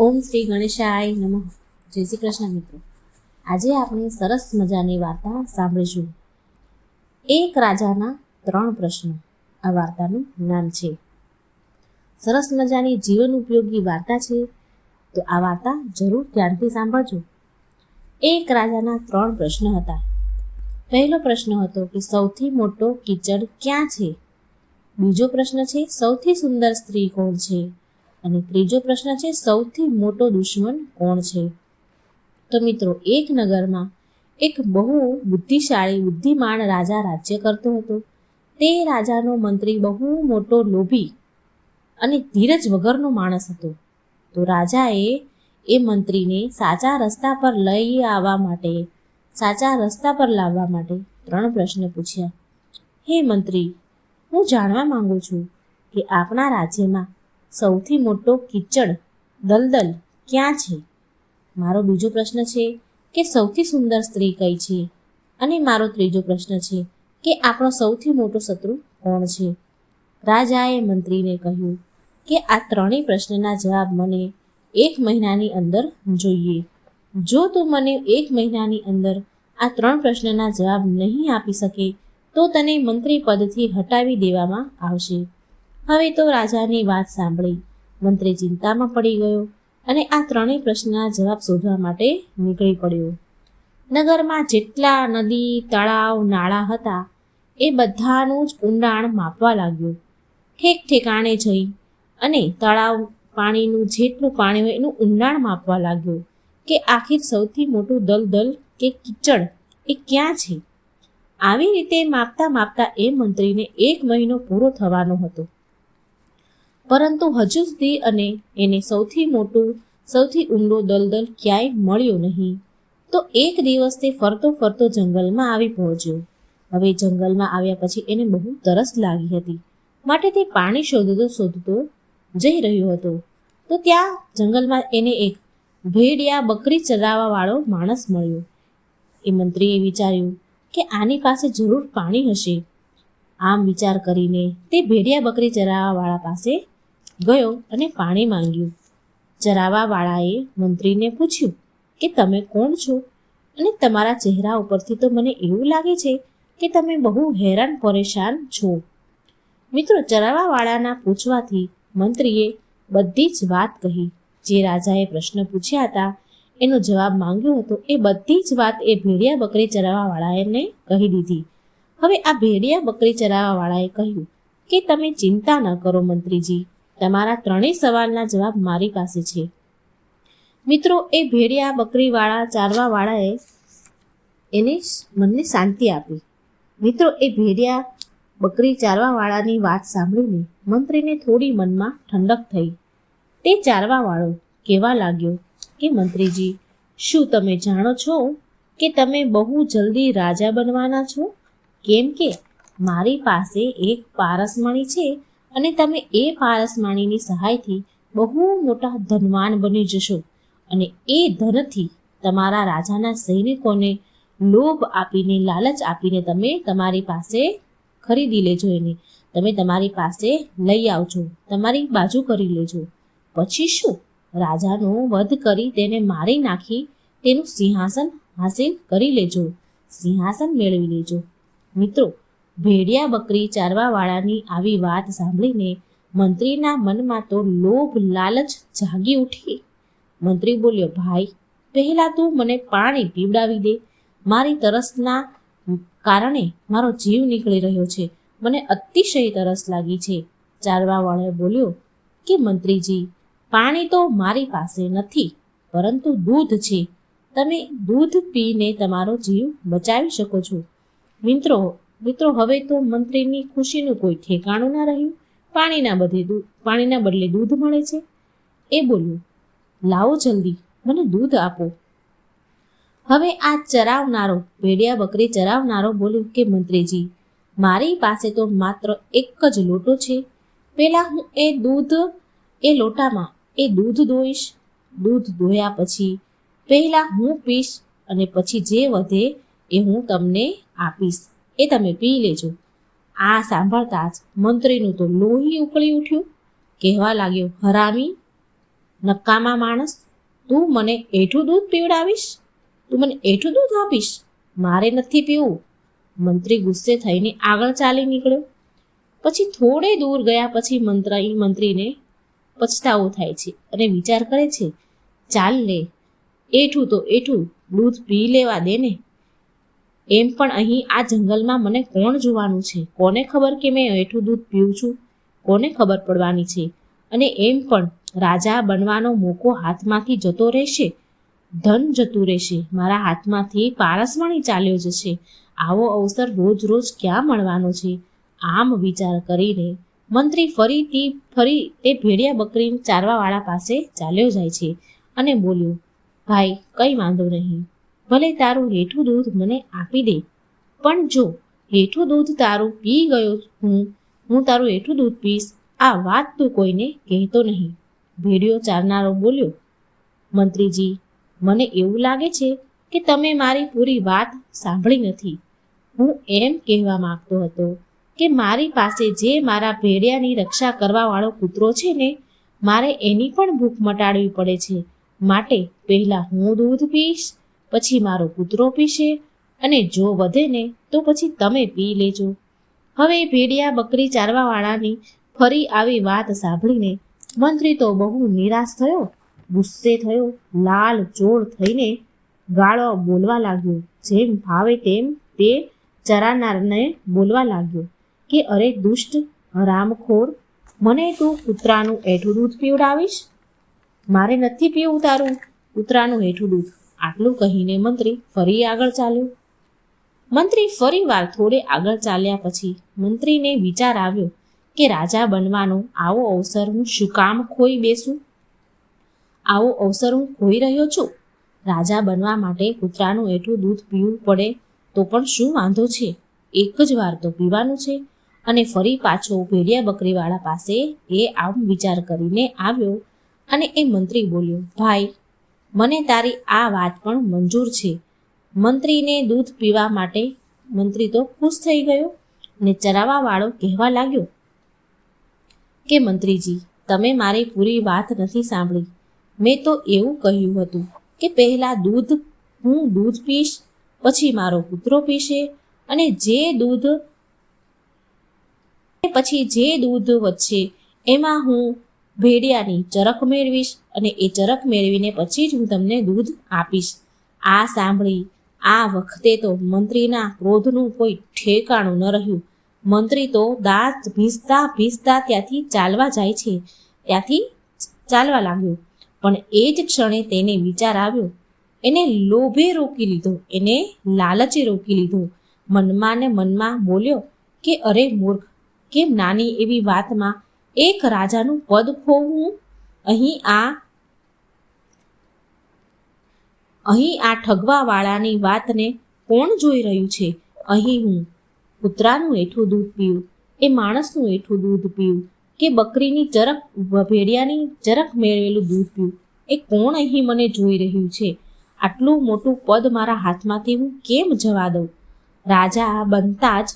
ઓમ શ્રી ગણેશાય નમઃ. જય શ્રી કૃષ્ણ મિત્રો. આજે આપણે સરસ મજાની વાર્તા સાંભળીશું. એક રાજાના ત્રણ પ્રશ્નો. આ વાર્તાનું નામ છે. સરસ મજાની જીવન ઉપયોગી વાર્તા છે. તો આ વાર્તા જરૂર ધ્યાનથી સાંભળજો. એક રાજાના ત્રણ પ્રશ્ન હતા. પહેલો પ્રશ્ન હતો કે સૌથી મોટો કીચડ ક્યાં છે? બીજો પ્રશ્ન છે, સૌથી સુંદર સ્ત્રી કોણ છે? અને ત્રીજો પ્રશ્ન છે, સૌથી મોટો દુશ્મન કોણ છે? તો મિત્રો, એક નગરમાં એક બહુ બુદ્ધિશાળી, બુદ્ધિમાન રાજા રાજ્ય કરતો હતો. તે રાજાનો મંત્રી બહુ મોટો લોભી અને ધીરજ વગરનો માણસ હતો. તો રાજાએ એ મંત્રીને સાચા રસ્તા પર લઈ આવવા માટે, સાચા રસ્તા પર લાવવા માટે ત્રણ પ્રશ્ન પૂછ્યા. હે મંત્રી, હું જાણવા માંગુ છું કે આપણા રાજ્યમાં સૌથી મોટો કિચડ દલદલ ક્યાં છે? મારો બીજો પ્રશ્ન છે કે સૌથી સુંદર સ્ત્રી કઈ છે? અને મારો ત્રીજો પ્રશ્ન છે કે આપણો સૌથી મોટો શત્રુ કોણ છે? રાજાએ મંત્રીને કહ્યું કે આ ત્રણેય પ્રશ્નના જવાબ મને એક મહિનાની અંદર જોઈએ. જો તું મને એક મહિનાની અંદર આ ત્રણ પ્રશ્નના જવાબ નહીં આપી શકે, તો તને મંત્રી પદથી હટાવી દેવામાં આવશે. હવે તો રાજાની વાત સાંભળી. મંત્રી ચિંતામાં પડી ગયો અને આ ત્રણેય પ્રશ્નના જવાબ શોધવા માટે નીકળી પડ્યો. નગરમાં જેટલા નદી, તળાવ, નાળા હતા, એ બધાનું જ ઊંડાણ માપવા લાગ્યું. ઠેક ઠેકાણે જઈ અને તળાવ પાણીનું જેટલું પાણી હોય એનું ઊંડાણ માપવા લાગ્યું કે આખિર સૌથી મોટું દલદલ કે કીચડ એ ક્યાં છે? આવી રીતે માપતા માપતા એ મંત્રીને એક મહિનો પૂરો થવાનો હતો. પરંતુ હજુ સુધી અને એને સૌથી મોટું, સૌથી ઊંડો દલદલ ક્યાંય મળ્યો નહીં. તો એક દિવસ તે ફરતો ફરતો જંગલમાં આવી પહોંચ્યો. હવે જંગલમાં આવ્યા પછી એને બહુ તરસ લાગી હતી. માટે તે પાણી શોધતો શોધતો જઈ રહ્યો હતો. તો ત્યાં જંગલમાં એને એક ભેડિયા બકરી ચરાવવા વાળો માણસ મળ્યો. એ મંત્રીએ વિચાર્યું કે આની પાસે જરૂર પાણી હશે. આમ વિચાર કરીને તે ભેડિયા બકરી ચરાવવા વાળા પાસે ગયો અને પાણી માંગ્યું. ચરાવાવાળાએ મંત્રીને પૂછ્યું કે તમે કોણ છો? અને તમારા ચહેરા ઉપરથી તો મને એવું લાગે છે કે તમે બહુ હેરાન પરેશાન છો. મિત્રો ચરાવાવાળાના પૂછવાથી મંત્રીએ બધી જ વાત કહી. જે રાજાએ પ્રશ્ન પૂછ્યા હતા, એનો જવાબ માંગ્યો હતો. એ બધી જ વાત એ ભેડિયા બકરી ચરાવવાવાળાને કહી દીધી. હવે આ ભેડિયા બકરી ચરાવવાવાળાએ કહ્યું કે તમે ચિંતા ન કરો મંત્રીજી. તમારા ત્રણેય સવાલના જવાબ મારી પાસે છે. મિત્રો, એ ભેડિયા બકરીવાળા, ચારવાવાળાએ એને મનને શાંતિ આપી. મિત્રો, એ ભેડિયા બકરી, ચારવાવાળાની વાત સાંભળીને મંત્રીને થોડી મનમાં ઠંડક થઈ. તે ચારવાવાળો કહેવા લાગ્યો કે, મંત્રીજી, શું તમે જાણો છો કે તમે બહુ જલ્દી રાજા બનવાના છો? કેમ કે મારી પાસે એક પારસમણી છે અને તમે એ પારસમાણીની સહાયથી બહુ મોટા ધનવાન બની જશો અને એ ધનથી તમારા રાજાના સૈનિકોને લોભ આપીને, લાલચ આપીને તમે તમારી પાસે ખરીદી લેજો એને. તમે તમારી પાસે લઈ આવજો, તમારી બાજુ કરી લેજો. પછી શું? રાજાનો વધ કરી તેને મારી નાખી, તેનું સિંહાસન હાસિલ કરી લેજો. સિંહાસન મેળવી લેજો. મિત્રો ભેડિયા બકરી ચારવાવાળાની આવી વાત સાંભળીને મંત્રીના મનમાં તો લોભ લાલચ જાગી ઉઠી. મંત્રી બોલ્યો, ભાઈ, પહેલાં તું મને પાણી પીવડાવી દે. મારી તરસના કારણે મારો જીવ નીકળી રહ્યો છે. મને અતિશય તરસ લાગી છે. ચારવાવાળાએ બોલ્યો, કે મંત્રીજી, પાણી તો મારી પાસે નથી, પરંતુ દૂધ છે. તમે દૂધ પીને તમારો જીવ બચાવી શકો છો. મિત્રો મિત્રો, હવે તો મંત્રીની ખુશીનું કોઈ ઠેકાણું ના રહ્યું. પાણીના બધે દૂધ પાણીના બદલે દૂધ મળે છે. એ બોલ્યું, લાવો જલ્દી, મને દૂધ આપો. હવે આ ચરાવનારો, ભેડિયા બકરી ચરાવનારો બોલ્યો કે, મંત્રીજી, મારી પાસે તો માત્ર એક જ લોટો છે. પહેલાં હું એ દૂધ, એ લોટામાં એ દૂધ દોઈશ. દૂધ દોયા પછી પહેલાં હું પીશ અને પછી જે વધે એ હું તમને આપીશ. એ તમે પી લેજો. આ સાંભળતા જ મંત્રીનું તો લોહી ઉકળી ઉઠ્યું. કહેવા લાગ્યો, હરામી, નકામા માણસ, તું મને એઠું દૂધ પીવડાવીશ? તું મને એઠું દૂધ આપીશ? મારે નથી પીવું. મંત્રી ગુસ્સે થઈને આગળ ચાલી નીકળ્યો. પછી થોડે દૂર ગયા પછી મંત્રી મંત્રીને પછતાવો થાય છે અને વિચાર કરે છે, ચાલ લે, એઠું તો એઠું, દૂધ પી લેવા દે ને. એમ પણ અહીં આ જંગલમાં મને કોણ જોવાનું છે? કોને ખબર કે મેં એઠું દૂધ પીવું છું? કોને ખબર પડવાની છે? અને એમ પણ રાજા બનવાનો મોકો હાથમાંથી જતો રહેશે? ધન જતું રહેશે. મારા હાથમાંથી પારસમણી ચાલ્યો જશે. આવો અવસર રોજ રોજ ક્યાં મળવાનો છે? આમ વિચાર કરીને મંત્રી ફરીથી ફરી તે ભેડિયા બકરી ચારવાવાળા પાસે ચાલ્યો જાય છે અને બોલ્યો, ભાઈ, કંઈ વાંધો નહીં. ભલે તારું હેઠું દૂધ મને આપી દે, પણ જો હેઠું દૂધ તારું પી ગયો હું હું તારું હેઠું દૂધ પીશ, આ વાત તું કોઈને કહેતો નહીં. ભેડિયો ચારનારો બોલ્યો, મંત્રીજી, મને એવું લાગે છે કે તમે મારી પૂરી વાત સાંભળી નથી. હું એમ કહેવા માંગતો હતો કે મારી પાસે જે મારા ભેડિયાની રક્ષા કરવાવાળો કૂતરો છે ને, મારે એની પણ ભૂખ મટાડવી પડે છે. માટે પહેલાં હું દૂધ પીશ પછી મારો કૂતરો પીશે અને જો વધે ને તો પછી તમે પી લેજો. હવે ભેડિયા બકરી ચારવાવાળાની ફરી આવી વાત સાંભળીને મંત્રી તો બહુ નિરાશ થયો, ગુસ્સે થયો, લાલ ચોળ થઈને ગાળો બોલવા લાગ્યો. જેમ ભાવે તેમ તે ચરાનારને બોલવા લાગ્યો કે, અરે દુષ્ટ હરામખોર મને તું કૂતરાનું એઠું દૂધ પીવડાવીશ? મારે નથી પીવું તારું કૂતરાનું હેઠું દૂધ. આટલું કહીને મંત્રી ફરી આગળ ચાલ્યો. મંત્રી ફરી વાર થોડે આગળ ચાલ્યા પછી મંત્રીને વિચાર આવ્યો કે રાજા બનવાનો આવો અવસર હું શું કામ ખોઈ બેસું? આવો અવસર હું ખોઈ રહ્યો છું? રાજા બનવા માટે કૂતરાનું એટલું દૂધ પીવું પડે તો પણ શું વાંધો છે? એક જ વાર તો પીવાનું છે. અને ફરી પાછો ભેડિયા બકરીવાળા પાસે એ આમ વિચાર કરીને આવ્યો અને એ મંત્રી બોલ્યો, ભાઈ મને તારી આ વાત પણ મંજૂર છે. મંત્રીને દૂધ પીવા માટે મંત્રી તો ખુશ થઈ ગયો અને ચરાવાવાળો કહેવા લાગ્યો, કે મંત્રીજી, તમે મારી પૂરી વાત નથી સાંભળી. મેં તો એવું કહ્યું હતું કે પહેલાં દૂધ, હું દૂધ પીશ, પછી મારો કૂતરો પીશે અને જે દૂધ, પછી જે દૂધ વધશે, એમાં હું ભેડિયાની ચરક મેળવીશ અને એ ચરક મેળવીને પછી જ હું તમને દૂધ આપીશ. આ સાંભળી આ વખતે તો મંત્રીના ક્રોધનું કોઈ ઠેકાણું ન રહ્યું. મંત્રી તો દાંત ભીસતા ભીસતા ત્યાંથી ચાલવા જાય છે. ત્યાંથી ચાલવા લાગ્યો. પણ એ જ ક્ષણે તેને વિચાર આવ્યો. એને લોભે રોકી લીધો. એને લાલચે રોકી લીધો. મનમાં ને મનમાં બોલ્યો કે અરે મૂર્ખ, કેમ નાની એવી વાતમાં એક રાજાનું પદ ખોવું. અહીં આ અહીં આ ઠગવાવાળાની વાતને કોણ જોઈ રહ્યું છે? અહીં હું કૂતરાનું એઠું દૂધ પીવું, એ માણસનું એઠું દૂધ પીવું, કે બકરીની ચરક ભેડિયાની ચરક મેળવેલું દૂધ પીવું, એ કોણ અહીં મને જોઈ રહ્યું છે? આટલું મોટું પદ મારા હાથમાંથી હું કેમ જવા દઉં? રાજા બનતા જ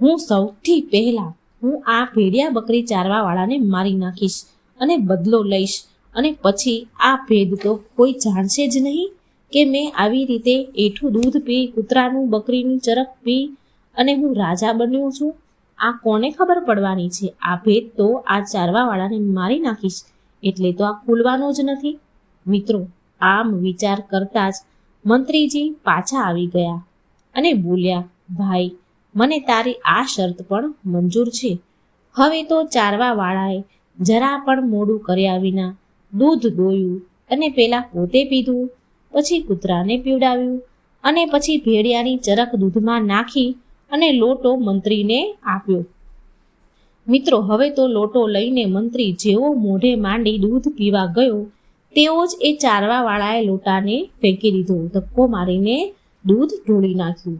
હું સૌથી પહેલાં હું આ ભેડિયા બકરી ચારવાવાળાને મારી નાખીશ અને બદલો લઈશ. અને પછી આ ભેદ તો કોઈ જાણશે જ નહીં કે મેં આવી રીતે એઠું દૂધ પી, કૂતરાનું, બકરીનું ચરક પી અને હું રાજા બન્યો છું. આ કોને ખબર પડવાની છે? આ ભેદ તો આ ચારવાવાળાને મારી નાખીશ. એટલે તો આ ખુલવાનો જ નથી. મિત્રો, આમ વિચાર કરતા જ મંત્રીજી પાછા આવી ગયા અને બોલ્યા, ભાઈ મને તારી આ શરત પણ મંજૂર છે. હવે તો ચારવાવાળાએ જરા પણ મોડું કર્યા વિના દૂધ દોયું અને પેલા પોતે પીધું, પછી કૂતરાને પીવડાવ્યું અને પછી ભેડિયાની ચરક દૂધમાં નાખી અને લોટો મંત્રીને આપ્યો. મિત્રો, હવે તો લોટો લઈને મંત્રી જેવો મોઢે માંડી દૂધ પીવા ગયો, તેવો જ એ ચારવાવાળાએ લોટાને ફેંકી દીધો, ધક્કો મારીને દૂધ ઢોળી નાખ્યું.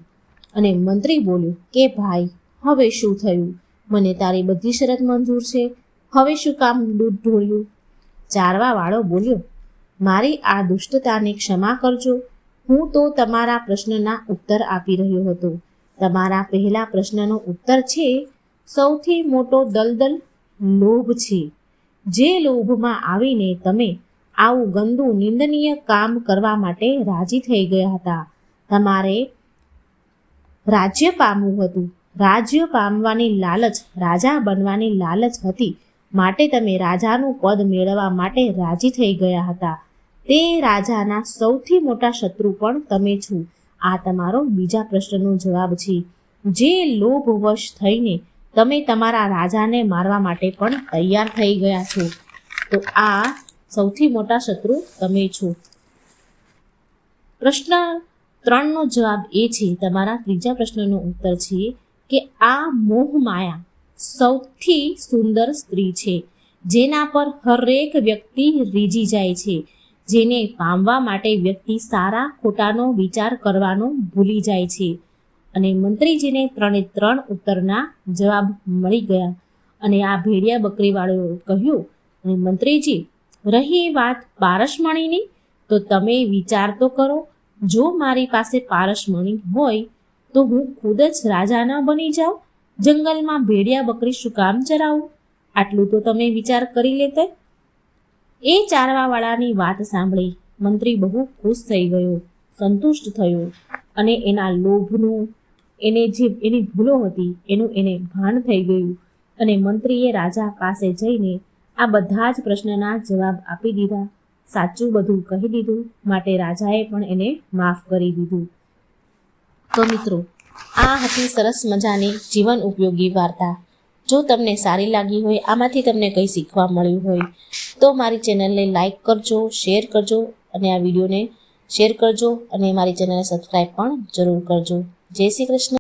અને મંત્રી બોલ્યો, કે ભાઈ, હવે શું થયું? મને તારી બધી શરત મંજૂર છે. હવે શું કામ દૂધ ઢોળ્યું? ચારવાવાળો બોલ્યો, મારી આ દુષ્ટતાને ક્ષમા કરજો. હું તો તમારા પ્રશ્નના ઉત્તર આપી રહ્યો હતો. તમારા પહેલા પ્રશ્નનો ઉત્તર છે, સૌથી મોટો દલદલ લોભ છે. જે લોભમાં આવીને તમે આવું ગંદુ નિંદનીય કામ કરવા માટે રાજી થઈ ગયા હતા. તમારે રાજ્ય પામવું હતું. રાજ્ય પામવાની લાલચ રાજા બનવાની લાલચ હતી. માટે તમે રાજાનું પદ મેળવવા માટે રાજી થઈ ગયા હતા. તે રાજાના સૌથી મોટા શત્રુ પણ તમે છો. આ તમારો બીજા પ્રશ્નનો જવાબ છે. જે લોભવશ થઈને તમે તમારા રાજાને મારવા માટે પણ તૈયાર થઈ ગયા છો. તો આ સૌથી મોટા શત્રુ તમે છો. પ્રશ્ન ત્રણનો જવાબ એ છે, તમારા ત્રીજા પ્રશ્નનો ઉત્તર છે કે આ મોહ માયા સૌથી સુંદર સ્ત્રી છે, જેના પર હરેક વ્યક્તિ રીઝી જાય છે, જેને પામવા માટે વ્યક્તિ સારા ખોટાનો વિચાર કરવાનો ભૂલી જાય છે. અને મંત્રીજીને ત્રણે ત્રણ ઉત્તરના જવાબ મળી ગયા. અને આ ભેડિયા બકરીવાળો કહ્યું, અને મંત્રીજી, રહી વાત પારસમણીની? તો તમે વિચાર તો કરો જો મારી પાસે પારસમણી હોય, તો હું ખુદ જ રાજા ન બની જાઉં, જંગલમાં ભેડિયા બકરી શું કામ ચરાવું? આટલું તો તમે વિચાર કરી લેતે. એ ચારવાવાળાની વાત સાંભળી મંત્રી બહુ ખુશ થઈ ગયો, સંતુષ્ટ થયો અને એના લોભનું, એને જે એની ભૂલો હતી એનું એને ભાન થઈ ગયું અને મંત્રીએ રાજા પાસે જઈને આ બધા જ પ્રશ્નના જવાબ આપી દીધા. સાચું બધું કહી દીધું, માટે રાજાએ પણ એને માફ કરી દીધું. તો મિત્રો, આ હતી સરસ મજાની જીવન ઉપયોગી વાર્તા. જો તમને સારી લાગી હોય, આમાંથી તમને કંઈ શીખવા મળ્યું હોય, તો મારી ચેનલને લાઈક કરજો, શેર કરજો, અને આ વિડીયોને શેર કરજો, અને મારી ચેનલને સબસ્ક્રાઈબ પણ જરૂર કરજો. જય શ્રી કૃષ્ણ.